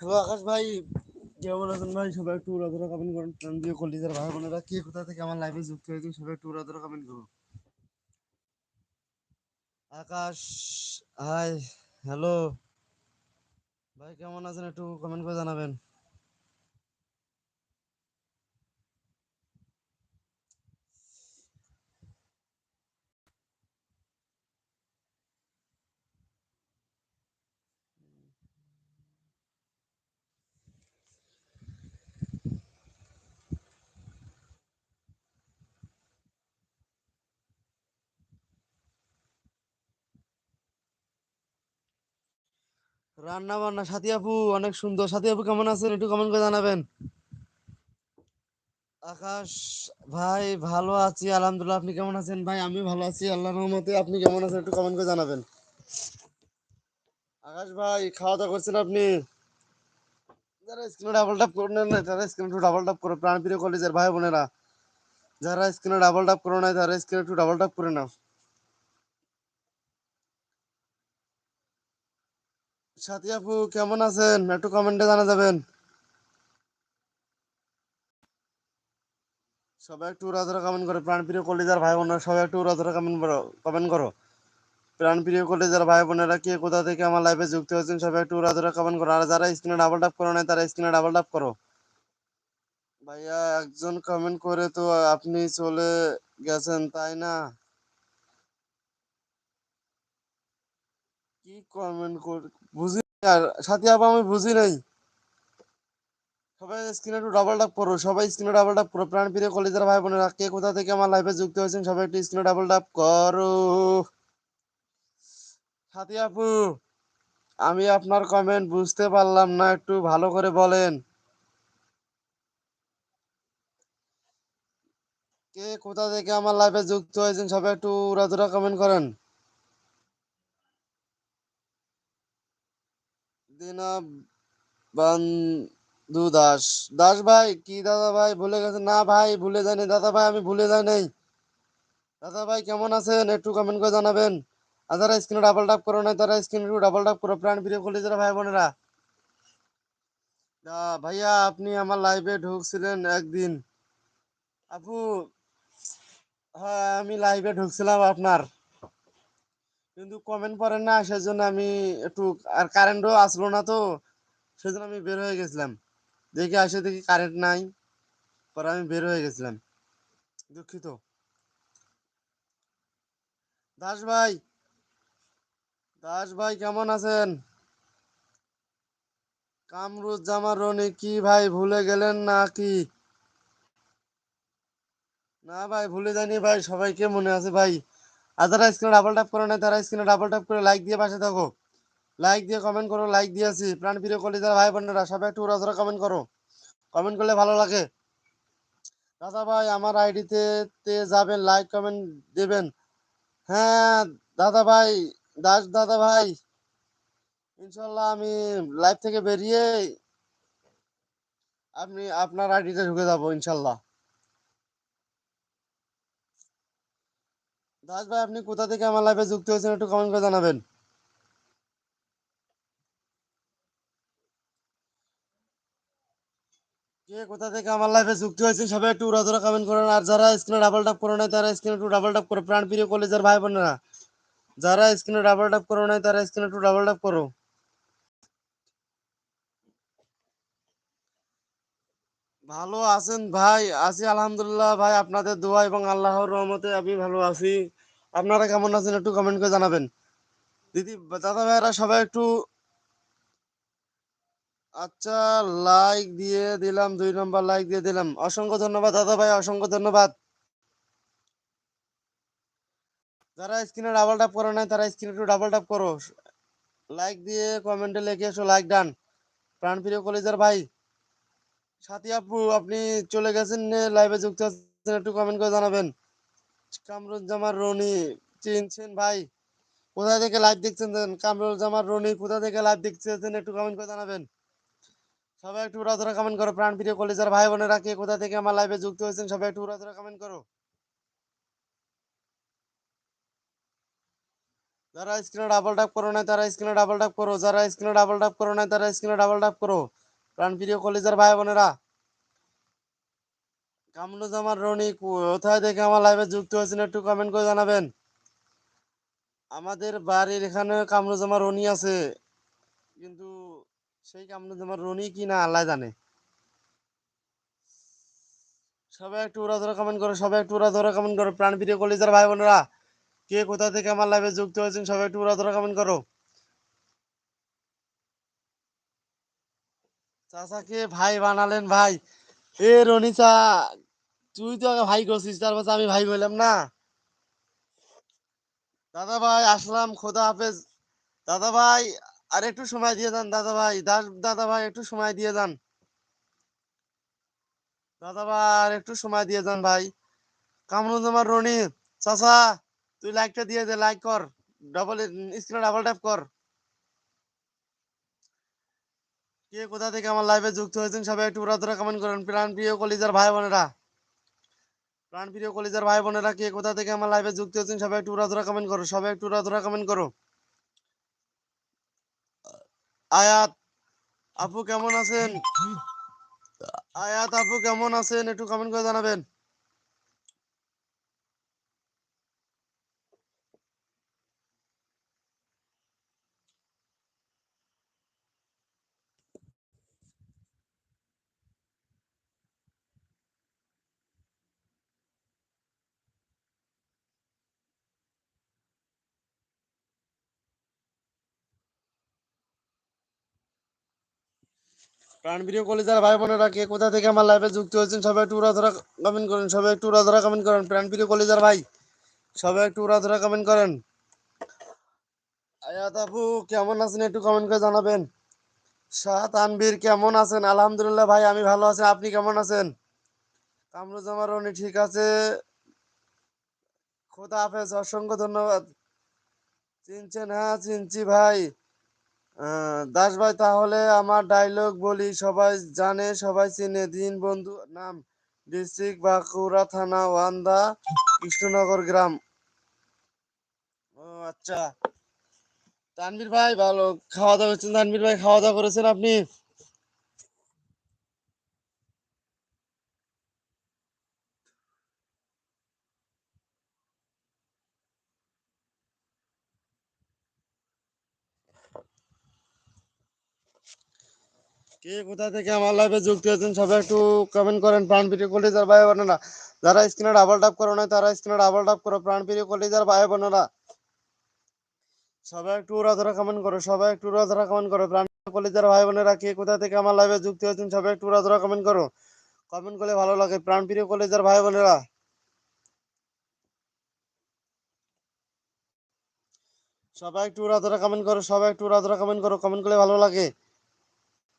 Hello আকাশ ভাই, কেমন আছেন ভাই? সবাই একটু কমেন্ট করুন, প্রাণ দিয়ে কলিজার ভাই বোনেরা। কে কোথা থেকে আমার লাইভে যুক্ত হয়েছে সবাই একটু উড়াধরা কমেন্ট করুন। আকাশ হাই হ্যালো ভাই, কেমন আছেন একটু কমেন্ট করে জানাবেন। রান্না বান্না সাথী আপু, অনেক সুন্দর। সাথী আপু, কেমন আছেন? একটু কমেন্ট করে জানাবেন। আকাশ, ভাই, ভালো আছি, আলহামদুলিল্লাহ। আপনি কেমন আছেন? ভাই আমি ভালো আছি, আল্লাহর রহমতে। আপনি কেমন আছেন? একটু কমেন্ট করে জানাবেন। আকাশ ভাই খাওয়া দাওয়া করছেন আপনি? যারা স্ক্রিনে ডাবল টাপ করে না তারা স্ক্রিনে একটু ডাবল টাপ করো প্রাণ প্রিয় কলেজের ভাই বোনেরা যারা স্ক্রিনে ডাবল টাপ করো না তারা স্ক্রিনে একটু ডাবল টাপ করে নাও। সাথী আপু, কেমন আছেন? একটু কমেন্টে জানা যাবেন। সবাই একটু কমেন্ট করো। প্রাণ প্রিয় কলেজার ভাই বোনেরা, সবাই একটু কমেন্ট করো কমেন্ট করো। প্রাণ প্রিয় কলেজার ভাই বোনেরা, কে কোথা থেকে আমার লাইভে যুক্ত হয়েছেন, সবাই একটু উড়াধরা কমেন্ট করো। আর যারা স্ক্রিনে ডাবল টাপ করো তারা স্ক্রিনে ডাবল টাপ করো। ভাইয়া, একজন কমেন্ট করে তো আপনি চলে গেছেন, তাই না? কি কমেন্ট কর, বুঝি আর সাথী আপা আমি বুঝি নাই। সবাই স্ক্রিনে একটু ডাবল করো, সবাই স্ক্রিনে ডাবল করো। প্রাণ কলেজের ভাই বোনেরা, কে কোথা থেকে আমার লাইভে যুক্ত হয়েছেন, সবাই একটু স্ক্রিনে ডাবল করো। সাথী আপু, আমি আপনার কমেন্ট বুঝতে পারলাম না, একটু ভালো করে বলেন। কে কোথা থেকে আমার লাইফে যুক্ত হয়েছেন, সবাই একটু উড়াধুরা কমেন্ট করেন। বান্ধু দাস। দাস ভাই, কি দাদা ভাই? ভুলে গেছেন? না ভাই, ভুলে যায়নি। দাদা ভাই, আমি ভুলে যাই নাই। দাদা ভাই, কেমন আছেন? একটু কমেন্ট করে জানাবেন। আর যারা স্ক্রিনে ডাবল টাপ করো না তারা স্ক্রিনে একটু ডাবল টাপ করো। প্রাণ প্রিয় কলেজের ভাই বোনেরা। ভাইয়া, আপনি আমার লাইভে ঢুকছিলেন একদিন। আপু হ্যাঁ আমি লাইভে ঢুকছিলাম আপনার। কিন্তু কমেন্ট করেন না, সেজন্য আমি একটু, আর কারেন্টও আসলো না তো, সেজন্য আমি বের হয়ে গেছিলাম। দেখে আসে দেখি কারেন্ট নাই, পরে আমি বের হয়ে গেছিলাম। দুঃখিত। দাস ভাই দাস ভাই কেমন আছেন? কামরুজ্জামান রনি, কি ভাই, ভুলে গেলেন নাকি? না ভাই, ভুলে যায়নি ভাই, সবাইকে মনে আছে ভাই। আর যারা স্ক্রিনে ডাবল ট্যাপ করে না তারা স্ক্রিনে ডাবল ট্যাপ করে লাইক দিয়ে পাশে থাকো। লাইক দিয়ে কমেন্ট করো লাইক দিয়েছি প্রাণ প্রিয় কলিজার ভাই বোনেরা, সবাই একটু উড়াধরা কমেন্ট করো। কমেন্ট করলে ভালো লাগে। দাদা ভাই, আমার আইডিতে তে যাবেন লাইক কমেন্ট দেবেন। হ্যাঁ দাদা ভাই, দাস দাদা ভাই, ইনশাল্লাহ আমি লাইভ থেকে বেরিয়ে আপনি আপনার আইডিতে ঢুকে যাব, ইনশাল্লাহ। দাস ভাই, আপনি কোথা থেকে আমার যুক্ত হয়েছেন একটু কমেন্ট করে জানাবেন। কোথা থেকে আমার লাইভে যুক্ত হয়েছেন সবাই একটু কমেন্ট করেন। আর যারা স্ক্রিনে ডাবল টাপ করো নাই, তারা স্ক্রিনে একটু ডাবল টাপ করো। প্রাণ প্রিয় কলেজের ভাই বোনেরা, যারা স্ক্রিনে ডাবল নাই, তারা স্ক্রিনে একটু ডাবল করো। ভালো আছেন ভাই? আছি আলহামদুলিল্লাহ ভাই, আপনাদের দোয়া এবং আল্লাহর রহমতে আমি ভালো আছি। আপনারা কেমন আছেন একটু কমেন্ট করে জানাবেন। দিদি, দাদা ভাইরা সবাই একটু আচ্ছা লাইক দিয়ে দিলাম, দুই নম্বর লাইক দিয়ে দিলাম। অসংখ্য ধন্যবাদ, দাদা ভাই, অসংখ্য ধন্যবাদ। যারা স্ক্রিনে ডাবল টাপ করো নাই, তারা স্ক্রিনে একটু ডাবল টাপ করো। লাইক দিয়ে কমেন্টে লিখে এসো লাইক ডান প্রাণ প্রিয় কলেজের ভাই, সাথী আপু, আপনি চলে গেছেন লাইভে যুক্ত আছেন, একটু কমেন্ট করে জানাবেন। কামরুজ্জামান রনি, চিনছেন ভাই? কোথা থেকে লাইভ দেখছেন কামরুজ্জামান রনি, কোথা থেকে লাইভ একটু কমেন্ট করে জানাবেন। সবাই একটু কমেন্ট করো, প্রাণ প্রিয় কলেজের ভাই বোনেরা কে, কোথা থেকে আমার লাইভে যুক্ত হয়েছেন, সবাই একটু উড়াধরা কমেন্ট করো। যারা স্ক্রিনে ডাবল ট্যাপ করো না তারা স্ক্রিনে ডাবল ট্যাপ করো। যারা স্ক্রিনে ডাবল ট্যাপ করো না তারা স্ক্রিনে ডাবল ট্যাপ করো। প্রাণপ্রিয় কলেজের ভাই বোনেরা কামরুজ্জামান রনি কোথায় থেকে আমার লাইভে যুক্ত হয়েছেন একটু কমেন্ট করে জানাবেন? আমাদের বাড়ির এখানে কামরুজ্জামান রনি আছে। কিন্তু সেই কামরুজ্জামান রনি কি না, আল্লাহ জানে। সবাই একটু উড়া ধরা কমেন্ট করো, সবাই একটু উড়া ধরা কমেন্ট করো। প্রাণপ্রিয় কলেজের ভাই বোনেরা, কে কোথা থেকে আমার লাইভে যুক্ত হয়েছেন, সবাই একটু উড়া ধরা কমেন্ট করো। চাচাকে ভাই বানালেন ভাই। এ রনিচা তুই তো আগে ভাই করছিস তারপর আমি ভাই বললাম না। দাদা ভাই আসলাম, খোদা হাফেজ। দাদা ভাই আর একটু সময় দিয়ে যান দাদা ভাই দাদা ভাই একটু সময় দিয়ে যান। দাদা ভাই আর একটু সময় দিয়ে যান ভাই। কামরুজ্জামান রনি, চাচা, তুই লাইকটা দিয়ে দে লাইক কর। ডবল স্ক্রিনে ডাবল ট্যাপ কর। কে কোথা থেকে আমার লাইভে যুক্ত হয়েছেন সবাই একটু উড়াধরা কমেন্ট করেন। প্রাণ প্রিয় কলিজার ভাই বোনেরা প্রাণ প্রিয় কলিজার ভাই বোনেরা, কে কোথা থেকে আমার লাইভে যুক্ত হচ্ছেন সবাই একটু উড়াধরা কমেন্ট করো, সবাই একটু উড়াধরা কমেন্ট করো। আয়াত, আপু কেমন আছেন? আয়াত, আপু কেমন আছেন? একটু কমেন্ট করে জানাবেন। প্রাণপ্রিয় কলিজার ভাই বোনেরা কে কোথা থেকে আমার লাইভে যুক্ত হয়েছেন, সবাই একটু উড়াধরা কমেন্ট করেন, সবাই একটু উড়াধরা কমেন্ট করেন। প্রাণপ্রিয় কলিজার ভাই, সবাই একটু উড়াধরা কমেন্ট করেন। আয়াত আপু, কেমন আছেন? একটু কমেন্ট করে জানাবেন। শাহ তানবীর কেমন আছেন? আলহামদুলিল্লাহ ভাই, আমি ভালো আছি। আপনি কেমন আছেন? কামরুজ্জামান রনি ঠিক আছে। খোদা হাফেজ, অসংখ্য ধন্যবাদ। চিনছেন? হ্যাঁ চিনছি ভাই। দাস ভাই, তাহলে আমার ডায়লগ বলি, সবাই জানে, সবাই চিনে। দিন বন্ধু, নাম ডিস্ট্রিক্ট বাঁকুড়া থানা, ওয়ান্দা, কৃষ্ণনগর গ্রাম। ও আচ্ছা। তানভীর ভাই, ভালো। খাওয়া দাওয়া করেছেন? তানভীর ভাই, খাওয়া দাওয়া করেছেন আপনি? কে কোথা থেকে আমার লাইভে যুক্ত হয়েছেন সবাই একটু কমেন্ট করেন প্রাণপ্রিয় কলিজার ভাই বোনেরা। যারা স্ক্রিনে ডাবল ট্যাপ করো না তারা স্ক্রিনে ডাবল ট্যাপ করো প্রাণপ্রিয় কলিজার ভাই বোনেরা। সবাই একটু উড়া ধরা কমেন্ট করো, সবাই একটু উড়া ধরা কমেন্ট করো প্রাণপ্রিয় কলিজার ভাই বোনেরা, কে কোথা থেকে আমার লাইভে যুক্ত হয়েছেন সবাই একটু উড়া ধরা কমেন্ট করো। কমেন্ট করলে ভালো লাগে প্রাণপ্রিয় কলিজার ভাই বোনেরা। সবাই একটু উড়া ধরা কমেন্ট করো, সবাই একটু উড়া ধরা কমেন্ট করো কমেন্ট করলে ভালো লাগে।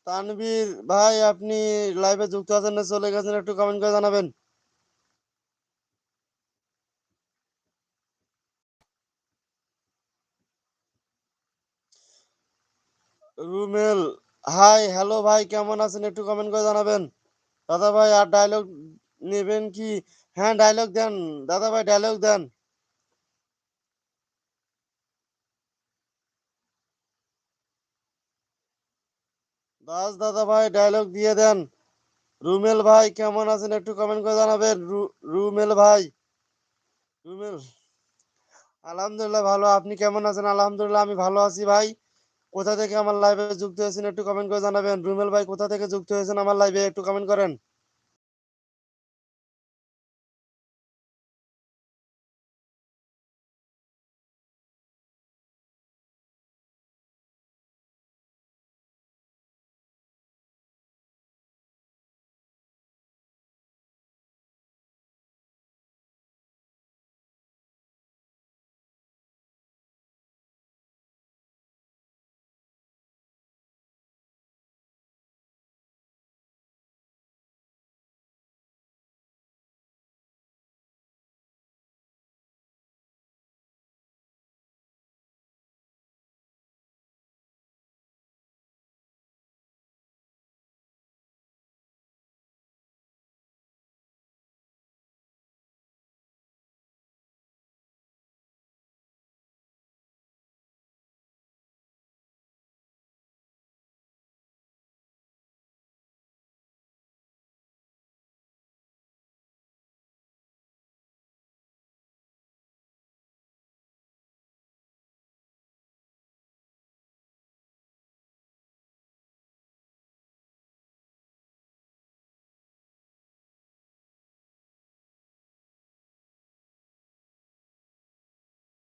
তানভীর ভাই, আপনি লাইভে যুক্ত আছেন না, চলে গেছেন, একটু কমেন্ট করে জানাবেন। রুমেল হাই হ্যালো ভাই, কেমন আছেন, একটু কমেন্ট করে জানাবেন। দাদা ভাই, আর ডায়লগ নেবেন কি? হ্যাঁ ডায়লগ দেন। দাদা ভাই ডায়লগ দেন। দাস দাদা ভাই ডায়লগ দিয়ে দেন। রুমেল ভাই, কেমন আছেন একটু কমেন্ট করে জানাবেন। রুমেল ভাই। রুমেল, আলহামদুলিল্লাহ ভালো। আপনি কেমন আছেন? আলহামদুলিল্লাহ, আমি ভালো আছি ভাই। কোথা থেকে আমার লাইভে যুক্ত হয়েছেন একটু কমেন্ট করে জানাবেন। রুমেল ভাই, কোথা থেকে যুক্ত হয়েছেন আমার লাইভে একটু কমেন্ট করেন।